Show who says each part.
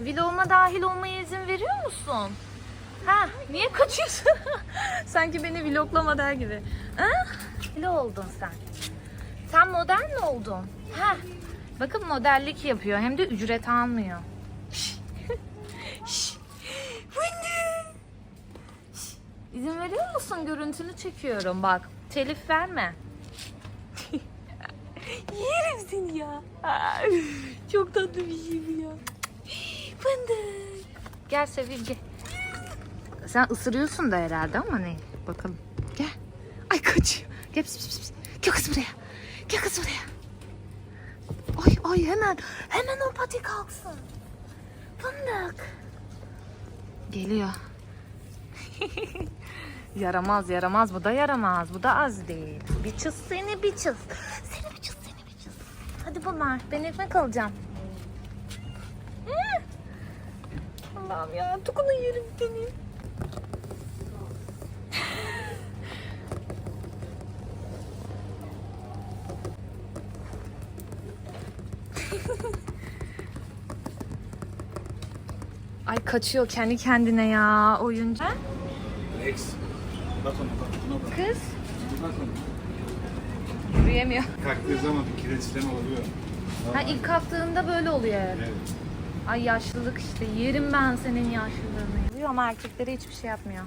Speaker 1: Vloguma dahil olmaya izin veriyor musun? Ha, niye kaçıyorsun? Sanki beni vloglama der gibi. Ha? Vlog oldun sen. Sen model mi oldun? Ha. Bakın modellik yapıyor hem de ücret almıyor. İzin veriyor musun? Görüntülü çekiyorum bak. Telif verme. Seni ya. Ay, Çok tatlı bir şey bu ya. Fındık. Gel Sevil gel. Sen ısırıyorsun da herhalde ama ne? Bakalım. Gel. Ay kaçıyor. Gel pis pis pis. Gel kız buraya. Gel kız buraya. Ay ay hemen. Hemen o pati kalksın. Fındık. Geliyor. yaramaz yaramaz. Bu da yaramaz. Bu da az değil. Bir çız seni bir çız. Seni bir çız. Bunlar. Ben ekmek alacağım. Hı. Allah'ım ya. Tukunu yerim seni. Ay kaçıyor kendi kendine ya oyuncu.
Speaker 2: Rex. Bak ona bak.
Speaker 1: Kız
Speaker 2: Bak ona.
Speaker 1: Yürüyemiyor.
Speaker 2: Kalktığı zaman bir kireçleme oluyor.
Speaker 1: Ha ilk kalktığında böyle oluyor.
Speaker 2: Evet.
Speaker 1: Ay yaşlılık işte. Yerim ben senin yaşlılığını. Ama erkeklere hiçbir şey yapmıyor.